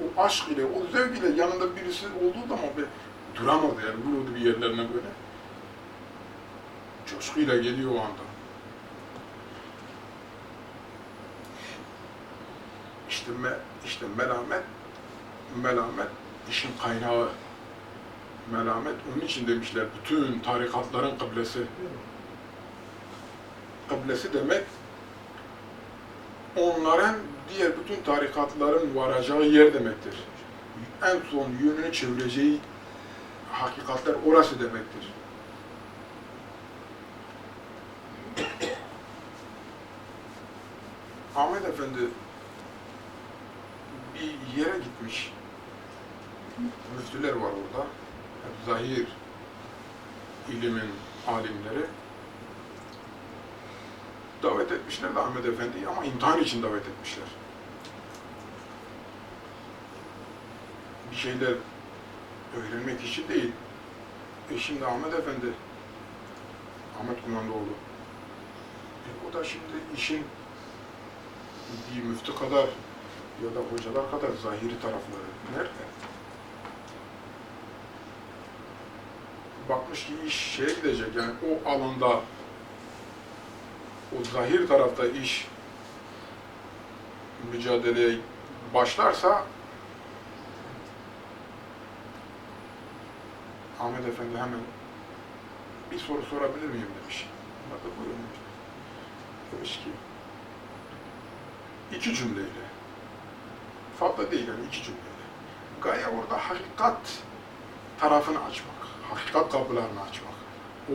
o aşk ile, o zevk ile yanında birisi olduğu zaman be, duramaz yani vuruldu bir yerlerine böyle. Coşkuyla geliyor o anda. İşte, me, işte melamet, melamet işin kaynağı. Melamet onun için demişler bütün tarikatların kıblesi. Kıblesi demek onların diğer bütün tarikatların varacağı yer demektir. En son yönünü çevireceği hakikatler orası demektir. Ahmet Efendi bir yere gitmiş. Müftüler var orada. Zahir ilimin alimleri. Davet etmişler Ahmet Efendi'yi ama imtihan için davet etmişler. Bir şeyler öğrenmek için değil. E şimdi Ahmet Efendi, Ahmet Kumandoğlu, e o da şimdi işin bir müftü kadar ya da hocalar kadar zahiri tarafları nerede? Bakmış ki iş şeye gidecek yani o alanda o zahir tarafta iş mücadeleye başlarsa Ahmet Efendi hemen bir soru sorabilir miyim demiş. Bakın buyurun. Demiş ki iki cümleyle fazla değil yani iki cümleyle. Gaye orada hakikat tarafını açmak, hakikat kapılarını açmak.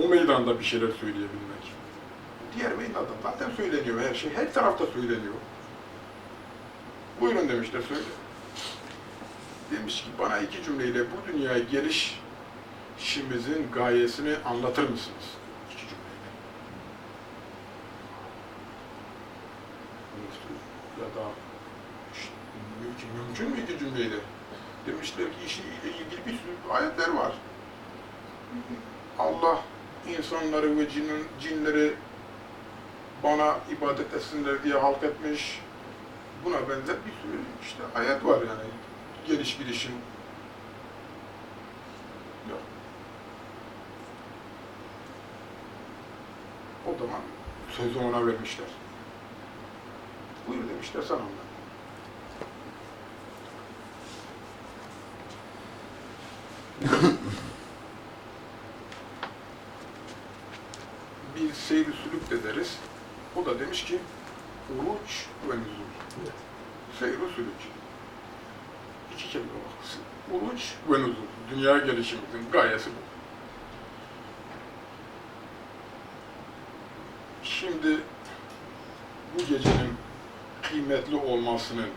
O meydanda bir şeyler söyleyebilmek. Diğer meydanda zaten söyleniyor her şey, her tarafta söyleniyor. Buyurun demişler, söyle. Demiş ki bana iki cümleyle bu dünyaya gelişimizin gayesini anlatır mısınız? İki cümleyle. Ya da işte, mümkün, mümkün mü iki cümleyle? Demişler ki işiyle ilgili bir sürü ayetler var. Allah insanları ve cinin, cinleri bana ibadet etsinler diye halk etmiş. Buna benzer bir sürü işte ayet var yani. Geliş girişim. Yok. O zaman sözü ona vermişler. Buyur demişler sen anla. bir seyri sülük de deriz. O da demiş ki uruç ve nüzul. Seyri sülük. İki kelime bak. Uruç ve nüzul. Dünya gelişimizin gayesi bu. Şimdi bu gecenin kıymetli olmasının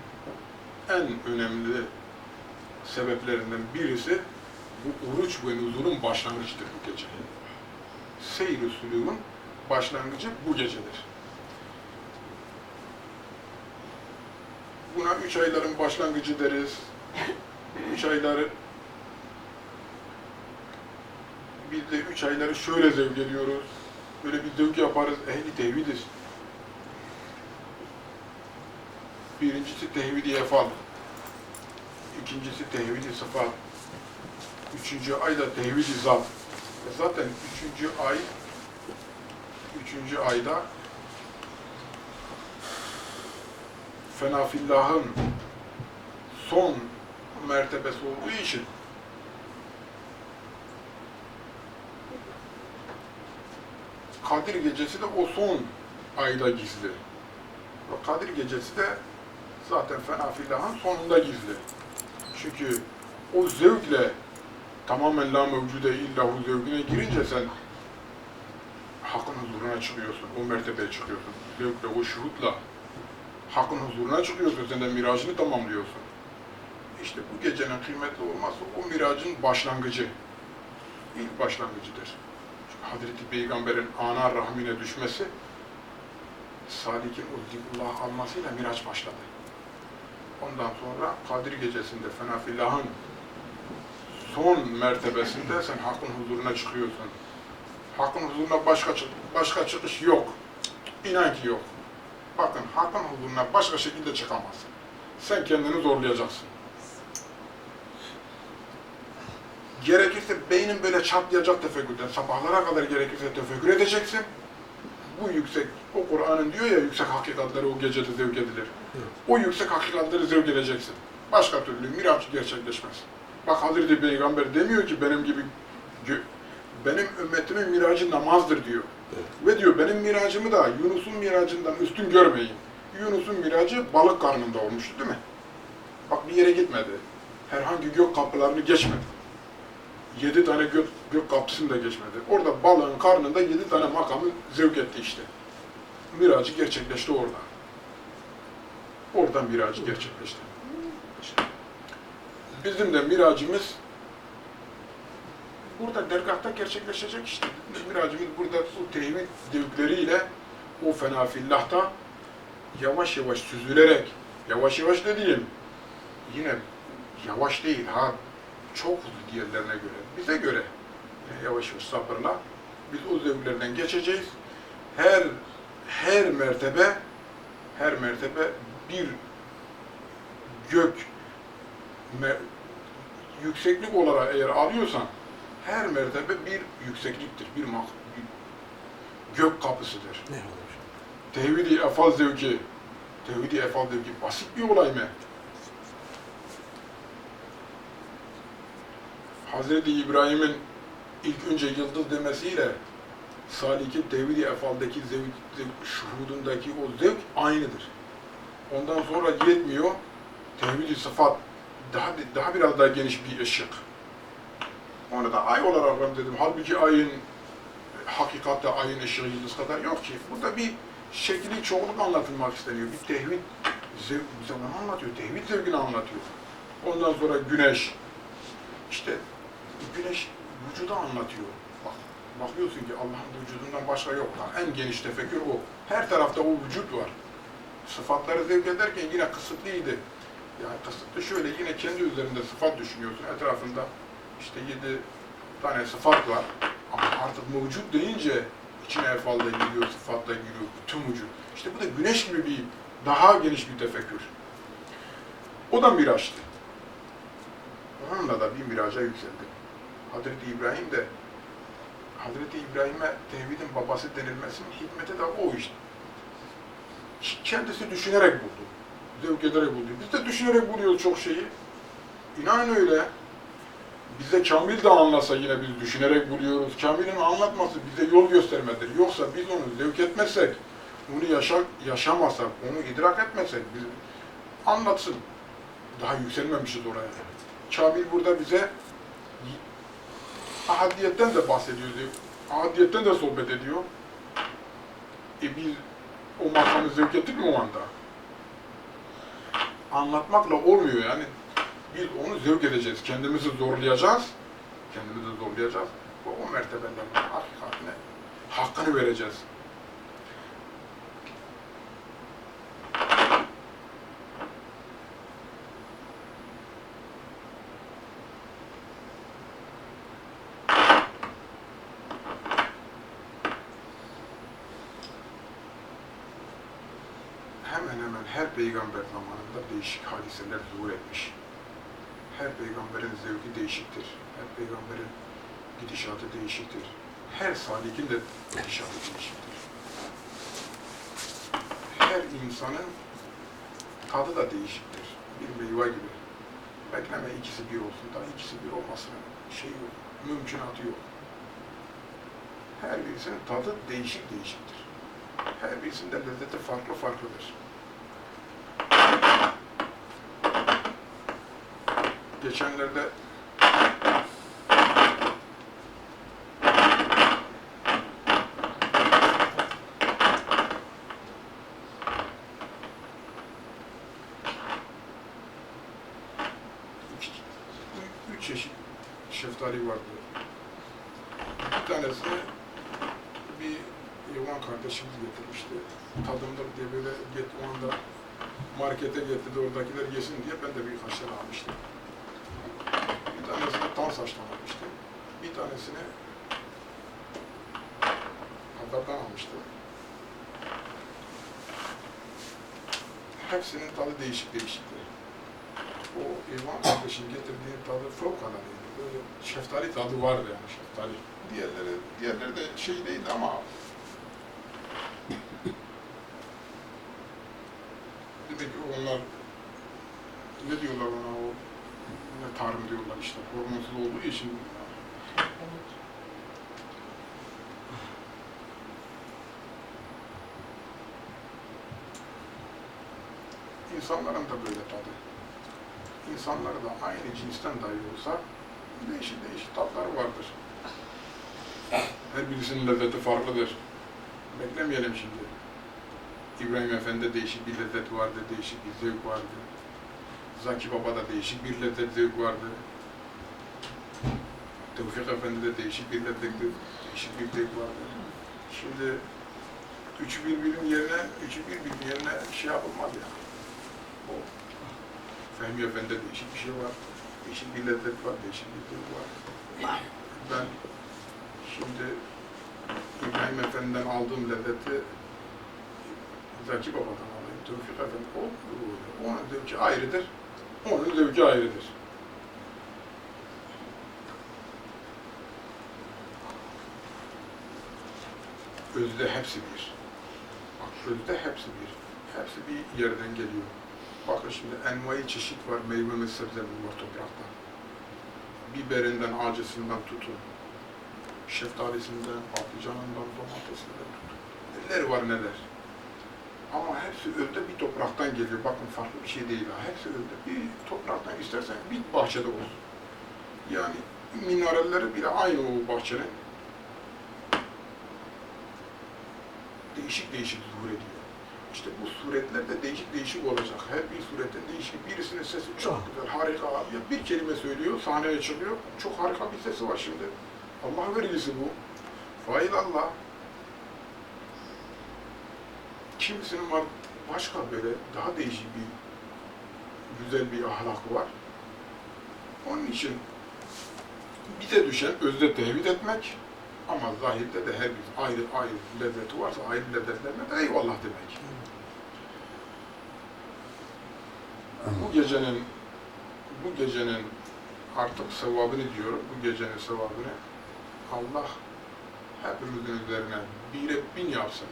en önemli sebeplerinden birisi bu uruç ve nüzulun başlangıcıdır bu gece usulünün başlangıcı bu gecedir. Buna üç ayların başlangıcı deriz. Üç ayları biz de üç ayları şöyle zevk ediyoruz. Böyle bir zevk yaparız. Ehli tevhidiz. Birincisi tevhidi efal. İkincisi tevhidi sıfat. Üçüncü ayda tevhidi zat. Zaten üçüncü ay, üçüncü ayda Fenafillah'ın son mertebesi olduğu için Kadir gecesi de o son ayda gizli. Ve Kadir gecesi de zaten Fenafillah'ın sonunda gizli. Çünkü o zevkle tamamen la mevcude illahu zevkine girince sen hakkın huzuruna çıkıyorsun, o mertebeye çıkıyorsun. Zevkle, o şuhutla hakkın huzuruna çıkıyorsun, sen de miracını tamamlıyorsun. İşte bu gecenin kıymetli olması o miracın başlangıcı. İlk başlangıcıdır. Çünkü Hazreti Peygamber'in ana rahmine düşmesi Salik'in o zikrullah almasıyla miraç başladı. Ondan sonra Kadir gecesinde Fenafillah'ın son mertebesinde sen hakkın huzuruna çıkıyorsun. Hakkın huzuruna başka başka çıkış yok. İnan ki yok. Bakın hakın huzuruna başka şekilde çıkamazsın. Sen kendini zorlayacaksın. Gerekirse beynin böyle çatlayacak tefekkürden, sabahlara kadar gerekirse tefekkür edeceksin. Bu yüksek, o Kur'an'ın diyor ya yüksek hakikatleri o gecede zevk edilir. O yüksek hakikatleri zevk edeceksin. Başka türlü miraç gerçekleşmez. Bak Hazreti Peygamber demiyor ki benim gibi, benim ümmetimin miracı namazdır diyor. Ve diyor benim miracımı da Yunus'un miracından üstün görmeyin. Yunus'un miracı balık karnında olmuştu değil mi? Bak bir yere gitmedi. Herhangi gök kapılarını geçmedi. Yedi tane gök, gök kapısını da geçmedi. Orada balığın karnında yedi tane makamı zevk etti işte. Miracı gerçekleşti orada. Oradan miracı gerçekleşti. Bizim de miracımız burada dergahta gerçekleşecek işte. Miracımız burada bu tevhid zevkleriyle o fenafillahta yavaş yavaş süzülerek, yavaş yavaş dediğim yine yavaş değil ha çok hızlı diğerlerine göre, bize göre yavaş yavaş sabırla biz o zevklerden geçeceğiz. Her her mertebe her mertebe bir gök yükseklik olarak eğer alıyorsan her mertebe bir yüksekliktir, bir, mak bir gök kapısıdır. Ne olur? Tevhid-i efal zevki, tevhid-i efal zevki basit bir olay mı? Hazreti İbrahim'in ilk önce yıldız demesiyle Salik'in tevhid-i efaldeki zevk, zevk, şuhudundaki o zevk aynıdır. Ondan sonra yetmiyor, tevhid-i sıfat daha, daha biraz daha geniş bir ışık. Onu da ay olarak ben dedim. Halbuki ayın hakikatte ayın ışığı yıldız kadar yok ki. Burada bir şekli çoğunluk anlatılmak isteniyor. Bir tevhid onu anlatıyor. Tevhid zevkini anlatıyor. Ondan sonra güneş. İşte güneş vücudu anlatıyor. Bak, bakıyorsun ki Allah'ın vücudundan başka yok. Lan en geniş tefekkür o. Her tarafta o vücut var. Sıfatları zevk ederken yine kısıtlıydı. Yani kısıtlı şöyle yine kendi üzerinde sıfat düşünüyorsun. Etrafında işte yedi tane sıfat var. Ama artık mevcut deyince içine efal da giriyor, sıfat da giriyor, bütün vücut. İşte bu da güneş gibi bir daha geniş bir tefekkür. O da miraçtı. Onunla da bir miraca yükseldi. Hazreti İbrahim de Hazreti İbrahim'e tevhidin babası denilmesinin hikmeti de o işte. Kendisi düşünerek buldu. Zevk ederek buldu. Biz de düşünerek buluyoruz çok şeyi. İnanın öyle. Bize Kamil de anlasa yine biz düşünerek buluyoruz. Kamil'in anlatması bize yol göstermedir. Yoksa biz onu zevk etmezsek, onu yaşa, yaşamasak, onu idrak etmesek, biz anlatsın. Daha yükselmemişiz oraya. Kamil burada bize ahadiyetten de bahsediyor. diyor. Ahadiyetten de sohbet ediyor. E biz o makamı zevk ettik mi o anda? Anlatmakla olmuyor yani. Biz onu zevk edeceğiz. Kendimizi zorlayacağız. Kendimizi zorlayacağız. Ve o mertebelerin hakikatine hakkını vereceğiz. hemen hemen her peygamber zamanında değişik hadiseler zuhur etmiş. Her peygamberin zevki değişiktir. Her peygamberin gidişatı değişiktir. Her salikin de gidişatı değişiktir. Her insanın tadı da değişiktir. Bir meyve gibi. Bekleme ikisi bir olsun da ikisi bir olmasının şey yok, mümkünatı yok. Her birisinin tadı değişik değişiktir. Her birisinin de lezzeti farklı farklıdır. Geçenlerde üç, çeşit şeftali vardı. Bir tanesini bir Yaman kardeşimiz getirmişti. Tadımlık diye böyle o anda markete getirdi oradakiler yesin diye ben de birkaç tane almıştım. Saçtan almıştım. Bir tanesini pazardan almıştım. Hepsinin tadı değişik değişikti. o İvan kardeşin getirdiği tadı fevkaladeydi. Böyle şeftali tadı vardı yani şeftali. Diğerleri, diğerleri de şey değildi ama demek ki onlar ne diyorlar ona o ne tarım diyorlar işte hormonsuz olduğu için insanların da böyle tadı. İnsanlar da aynı cinsten dahi olsa değişik değişik tatları vardır. Her birisinin lezzeti farklıdır. Beklemeyelim şimdi. İbrahim Efendi değişik bir lezzet vardı, değişik bir zevk vardı. Zaki Baba'da değişik bir lezzet zevk vardı. Tevfik Efendi'de değişik bir lezzet, değişik bir zevk vardı. Şimdi üçü birbirinin yerine, üçü birbirinin yerine şey yapılmaz ya. O Fehmi Efendi'de değişik bir şey var. Değişik bir lezzet var, değişik bir zevk var. Ben şimdi İbrahim Efendi'den aldığım lezzeti Zaki Baba'dan alayım, Tevfik Efendi, o, onun zevki ayrıdır, onun zevki ayrıdır. Özde hepsi bir. Bak özde hepsi bir. Hepsi bir yerden geliyor. Bakın şimdi envai çeşit var, meyve ve sebzeler var toprakta. Biberinden, acısından tutun, şeftalisinden, patlıcanından, domatesinden tutun. Neler var neler. Ama hepsi özde bir topraktan geliyor. Bakın farklı bir şey değil. Hepsi özde. Bir topraktan istersen bir bahçede olsun. Yani mineralleri bile aynı o bahçenin. Değişik değişik zuhur ediyor. İşte bu suretler de değişik değişik olacak. Her bir suretin değişik. Birisinin sesi çok güzel, harika. Ya bir kelime söylüyor, sahneye çıkıyor. Çok harika bir sesi var şimdi. Allah vericisi bu. Fail Allah. Kimisinin var başka böyle daha değişik bir güzel bir ahlakı var. Onun için bize düşen özde tevhid etmek ama zahirde de her bir ayrı ayrı lezzeti varsa ayrı lezzetlerine de eyvallah demek. Bu gecenin bu gecenin artık sevabını diyorum, bu gecenin sevabını Allah hepimizin üzerine bire bin yapsın.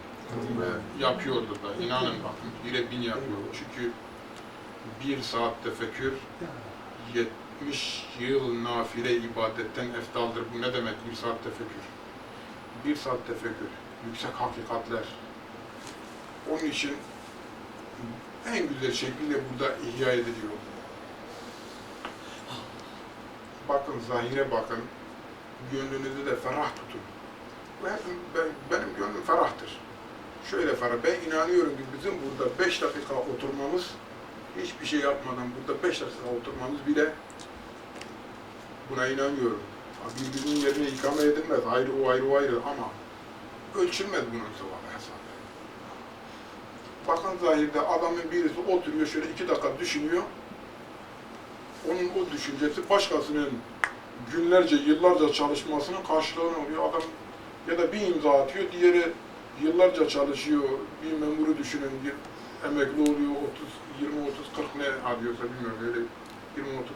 Ve yapıyordur da, inanın bakın, bire bin yapıyor. Çünkü bir saat tefekkür, 70 yıl nafile ibadetten eftaldır. Bu ne demek bir saat tefekkür? Bir saat tefekkür, yüksek hakikatler. Onun için en güzel şekilde burada ihya ediliyor. Bakın zahire bakın, gönlünüzü de ferah tutun. Ben, ben, benim gönlüm ferahtır. Şöyle ferah, ben inanıyorum ki bizim burada beş dakika oturmamız, hiçbir şey yapmadan burada beş dakika oturmamız bile buna inanıyorum. Birbirinin yerine ikame edilmez, ayrı o ayrı o ayrı ama ölçülmez bunun sevabı Bakın zahirde adamın birisi oturuyor şöyle iki dakika düşünüyor. Onun o düşüncesi başkasının günlerce, yıllarca çalışmasının karşılığını oluyor. Adam ya da bir imza atıyor, diğeri yıllarca çalışıyor. Bir memuru düşünün, bir emekli oluyor, 30, 20, 30, 40 ne alıyorsa bilmiyorum öyle 20, 30,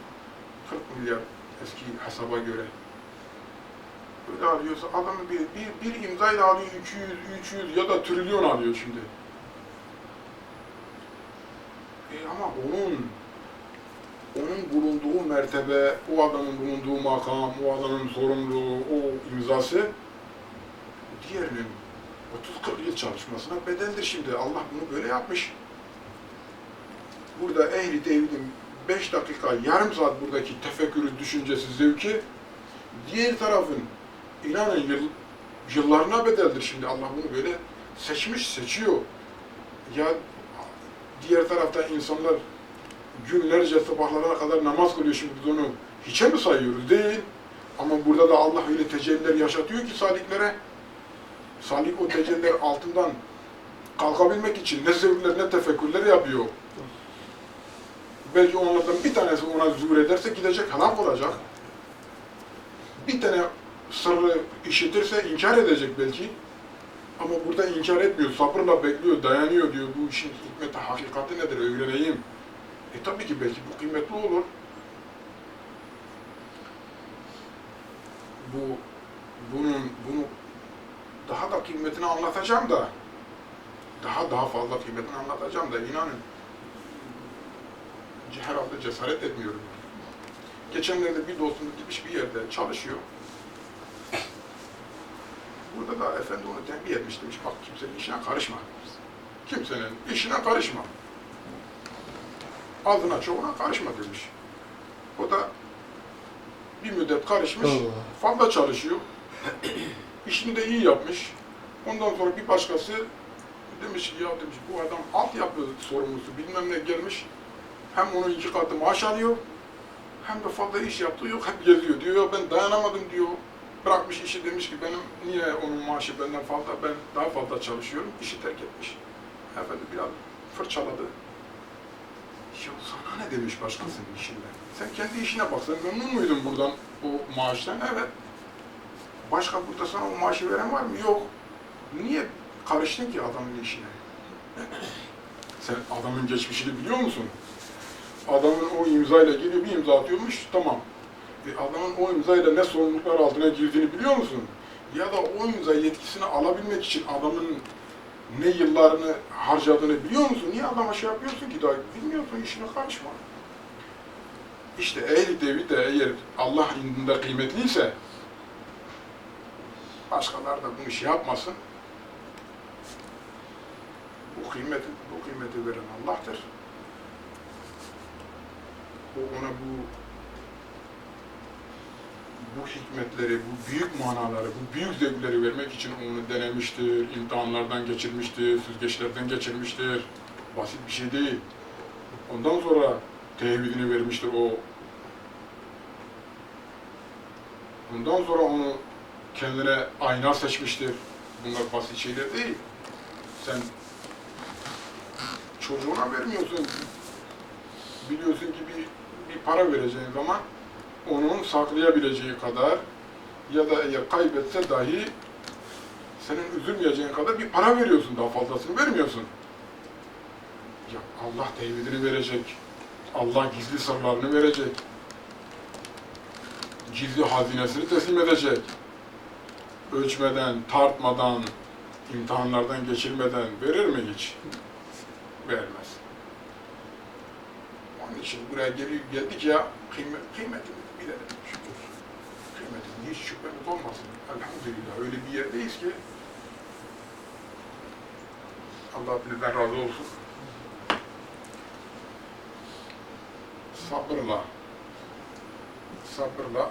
40 milyar eski hesaba göre. Böyle alıyorsa adamı bir, bir, bir imzayla alıyor 200, 300 ya da trilyon alıyor şimdi. E ama onun onun bulunduğu mertebe, o adamın bulunduğu makam, o adamın sorumluluğu, o imzası diğerinin 30-40 yıl çalışmasına bedeldir şimdi. Allah bunu böyle yapmış. Burada ehli tevhidin 5 dakika, yarım saat buradaki tefekkürü, düşüncesi, zevki diğer tarafın inanın yıl, yıllarına bedeldir şimdi. Allah bunu böyle seçmiş, seçiyor. Ya diğer tarafta insanlar günlerce sabahlara kadar namaz kılıyor şimdi biz onu hiçe mi sayıyoruz? Değil. Ama burada da Allah öyle tecelliler yaşatıyor ki saliklere. Salik o tecelliler altından kalkabilmek için ne zevkler ne tefekkürler yapıyor. Belki onlardan bir tanesi ona zuhur ederse gidecek, helak olacak. Bir tane sırrı işitirse inkar edecek belki. Ama burada inkar etmiyor, sabırla bekliyor, dayanıyor diyor. Bu işin hikmeti, hakikati nedir öğreneyim. E tabii ki belki bu kıymetli olur. Bu bunun bunu daha da kıymetini anlatacağım da daha daha fazla kıymetini anlatacağım da inanın herhalde cesaret etmiyorum. Geçenlerde bir dostumuz gitmiş bir yerde çalışıyor. Burada da efendi onu tembih etmiş demiş, bak kimsenin işine karışma. Kimsenin işine karışma. Azına çoğuna karışma demiş. O da bir müddet karışmış, Allah. fazla çalışıyor. İşini de iyi yapmış. Ondan sonra bir başkası demiş ya demiş bu adam altyapı sorumlusu bilmem ne gelmiş. Hem onun iki katı maaş alıyor hem de fazla iş yaptığı yok hep geziyor diyor. "Ya Ben dayanamadım diyor. Bırakmış işi demiş ki benim niye onun maaşı benden fazla ben daha fazla çalışıyorum. İşi terk etmiş. Efendim biraz fırçaladı. Ya sana ne demiş başkasının işinden? Sen kendi işine bak. Sen memnun muydun buradan o maaştan? Evet. Başka burada sana o maaşı veren var mı? Yok. Niye karıştın ki adamın işine? Sen adamın geçmişini biliyor musun? Adamın o imzayla geliyor bir imza atıyormuş, tamam. E adamın o imzayla ne sorumluluklar altına girdiğini biliyor musun? Ya da o imza yetkisini alabilmek için adamın ne yıllarını harcadığını biliyor musun? Niye adama şey yapıyorsun ki daha bilmiyorsun, işine karışma. İşte ehli devri de eğer Allah indinde kıymetliyse başkaları da bunu şey yapmasın. Bu kıymeti, bu kıymeti veren Allah'tır. O ona bu bu hikmetleri, bu büyük manaları, bu büyük zevkleri vermek için onu denemiştir, imtihanlardan geçirmiştir, süzgeçlerden geçirmiştir. Basit bir şey değil. Ondan sonra tevhidini vermiştir o. Bundan sonra onu kendine ayna seçmiştir. Bunlar basit şeyler değil. Sen çocuğuna vermiyorsun. Biliyorsun ki bir, bir para vereceğin zaman onun saklayabileceği kadar ya da eğer kaybetse dahi senin üzülmeyeceğin kadar bir para veriyorsun, daha fazlasını vermiyorsun. Ya Allah tevhidini verecek, Allah gizli sırlarını verecek, gizli hazinesini teslim edecek. Ölçmeden, tartmadan, imtihanlardan geçirmeden verir mi hiç? Vermez. Onun için buraya geri geldik ya kıymet, kıymetini bilelim şükür. Kıymetini hiç şüphemiz olmasın. Elhamdülillah öyle bir yerdeyiz ki Allah bizden razı olsun. Sabırla sabırla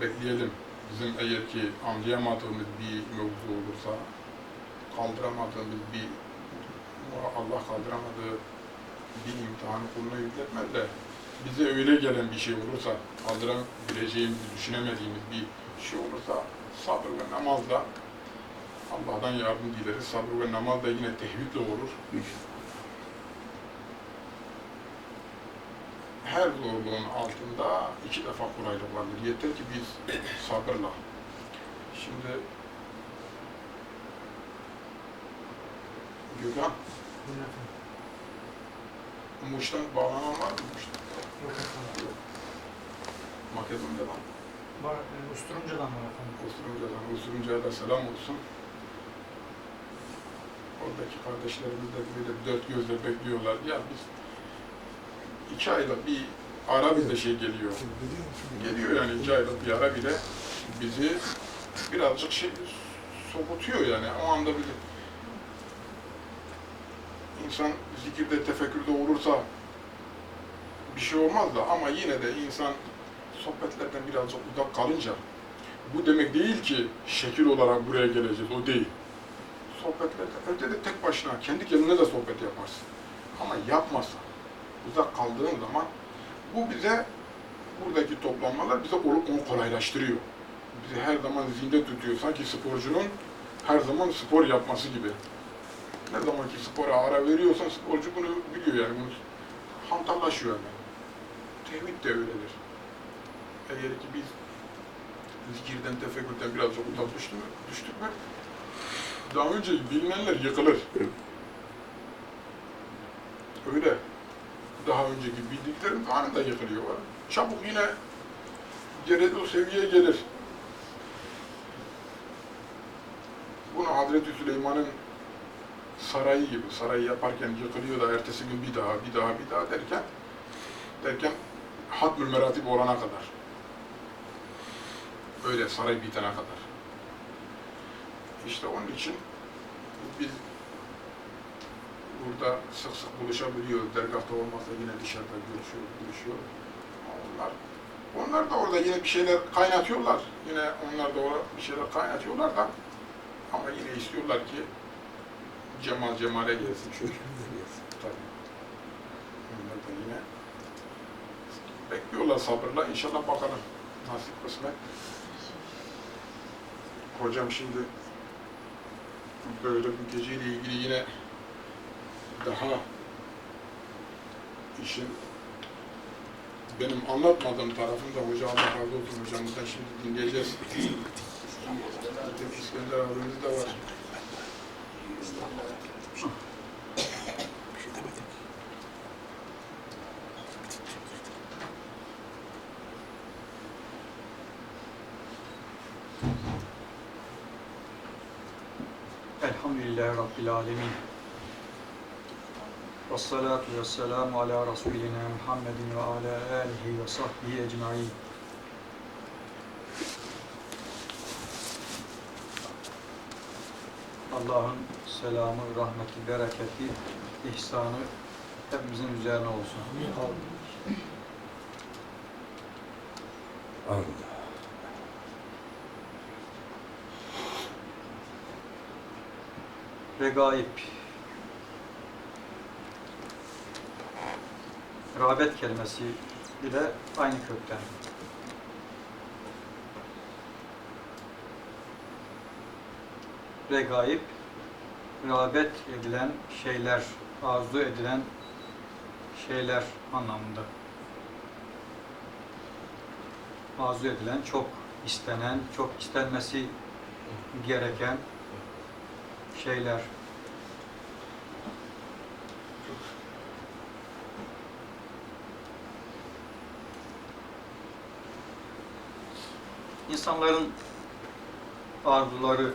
bekleyelim. Bizim eğer ki anlayamadığımız bir mevzu olursa, kaldıramadığımız bir Allah kaldıramadığı bir imtihanı kuluna yükletmez de bize öyle gelen bir şey olursa, kaldırabileceğimizi düşünemediğimiz bir şey olursa sabır ve namazla Allah'tan yardım dileriz. Sabır ve namaz da yine tevhidle olur. Her zorluğun altında iki defa kolaylık vardır. Yeter ki biz sabırla. Şimdi Gökhan, Muş'tan bağlanan var mı Muş'tan? Makedonya'dan, Var, e, Usturumca'dan var efendim. Usturunca'dan, Usturunca'ya da selam olsun. Oradaki kardeşlerimiz de böyle dört gözle bekliyorlar. Ya biz iki ayda bir ara bize şey geliyor. Geliyor yani iki ayda bir ara bile bizi birazcık şey sokutuyor yani. O anda bir insan zikirde, tefekkürde olursa bir şey olmaz da ama yine de insan sohbetlerden birazcık uzak kalınca bu demek değil ki şekil olarak buraya geleceğiz, o değil. Sohbetlerde, evde de tek başına, kendi kendine de sohbet yaparsın. Ama yapmazsan, uzak kaldığın zaman bu bize, buradaki toplanmalar bize onu onu kolaylaştırıyor. Bizi her zaman zinde tutuyor. Sanki sporcunun her zaman spor yapması gibi. Ne zaman ki spora ara veriyorsan sporcu bunu biliyor yani. Bunu hantallaşıyor hemen. Tevhid de öyledir. Eğer ki biz zikirden, tefekkürden birazcık uzak düştük mü, düştük mü daha önce bilinenler yıkılır. Öyle. daha önceki bildiklerim anında yıkılıyorlar. Çabuk yine geri o seviyeye gelir. Bunu Hazreti Süleyman'ın sarayı gibi, sarayı yaparken yıkılıyor da ertesi gün bir daha, bir daha, bir daha derken derken hatmül meratip olana kadar. Böyle saray bitene kadar. İşte onun için biz burada sık sık buluşabiliyoruz. Dergahta olmazsa yine dışarıda görüşüyoruz, buluşuyoruz. Onlar, onlar da orada yine bir şeyler kaynatıyorlar. Yine onlar da orada bir şeyler kaynatıyorlar da ama yine istiyorlar ki cemal cemale gelsin. Şöyle Tabii. Onlar da yine bekliyorlar sabırla. İnşallah bakalım. Nasip kısmet. Hocam şimdi böyle bu geceyle ilgili yine daha işin benim anlatmadığım tarafında hoca Allah razı olsun hocamızdan şimdi dinleyeceğiz. İskender abimiz de var. Elhamdülillahi Rabbil Alemin. Ve salatu ve selamu ala Resulina Muhammedin ve ala alihi ve sahbihi ecma'in. Allah'ın selamı, rahmeti, bereketi, ihsanı hepimizin üzerine olsun. Regaib. Rağbet kelimesi ile aynı kökten. Regaib, rağbet edilen şeyler, arzu edilen şeyler anlamında. Arzu edilen, çok istenen, çok istenmesi gereken şeyler. İnsanların arzuları,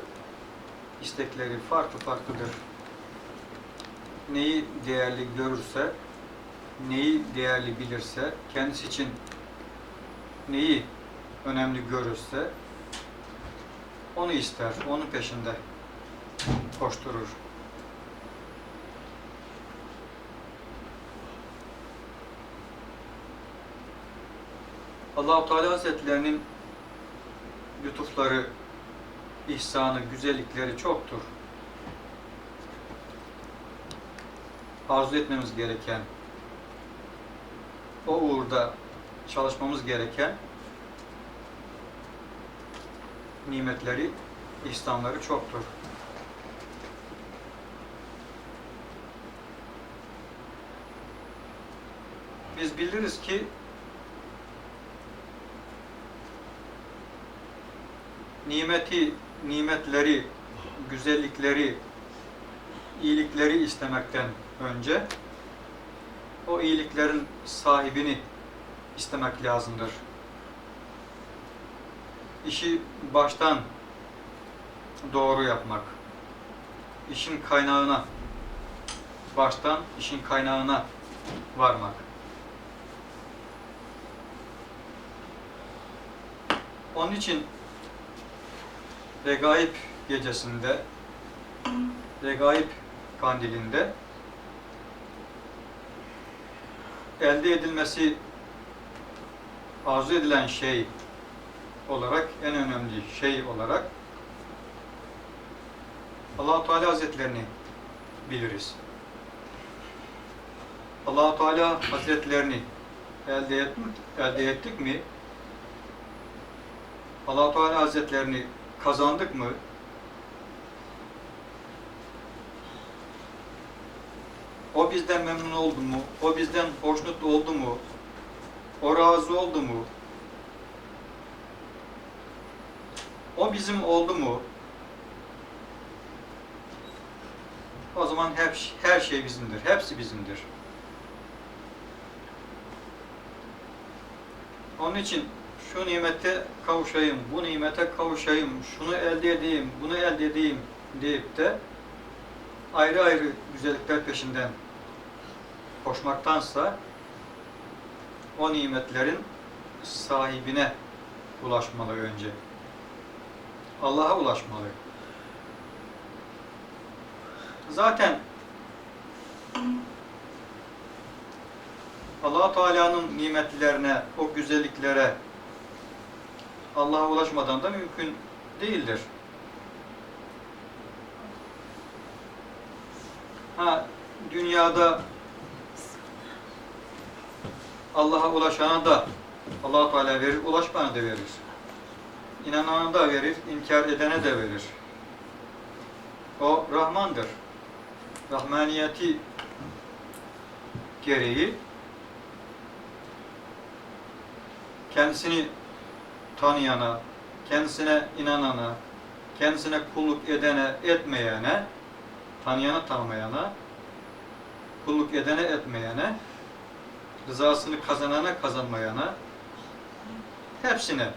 istekleri farklı farklıdır. Neyi değerli görürse, neyi değerli bilirse, kendisi için neyi önemli görürse onu ister, onun peşinde koşturur. Allah-u Teala Hazretlerinin lütufları, ihsanı, güzellikleri çoktur. Arzu etmemiz gereken, o uğurda çalışmamız gereken nimetleri, ihsanları çoktur. Biz biliriz ki nimeti, nimetleri, güzellikleri, iyilikleri istemekten önce o iyiliklerin sahibini istemek lazımdır. İşi baştan doğru yapmak, işin kaynağına, baştan işin kaynağına varmak. Onun için Regaib gecesinde, Regaib kandilinde elde edilmesi arzu edilen şey olarak, en önemli şey olarak allah Teala Hazretlerini biliriz. allah Teala Hazretlerini elde, et, elde ettik mi? Allah Teala Hazretlerini kazandık mı? O bizden memnun oldu mu? O bizden hoşnut oldu mu? O razı oldu mu? O bizim oldu mu? O zaman hep, her şey bizimdir. Hepsi bizimdir. Onun için şu nimete kavuşayım, bu nimete kavuşayım, şunu elde edeyim, bunu elde edeyim deyip de ayrı ayrı güzellikler peşinden koşmaktansa o nimetlerin sahibine ulaşmalı önce. Allah'a ulaşmalı. Zaten allah Teala'nın nimetlerine, o güzelliklere Allah'a ulaşmadan da mümkün değildir. Ha, dünyada Allah'a ulaşana da allah Teala verir, ulaşmayana da verir. İnanana da verir, inkar edene de verir. O Rahmandır. Rahmaniyeti gereği kendisini tanıyana, kendisine inanana, kendisine kulluk edene, etmeyene, tanıyana, tanımayana, kulluk edene, etmeyene, rızasını kazanana, kazanmayana, hepsine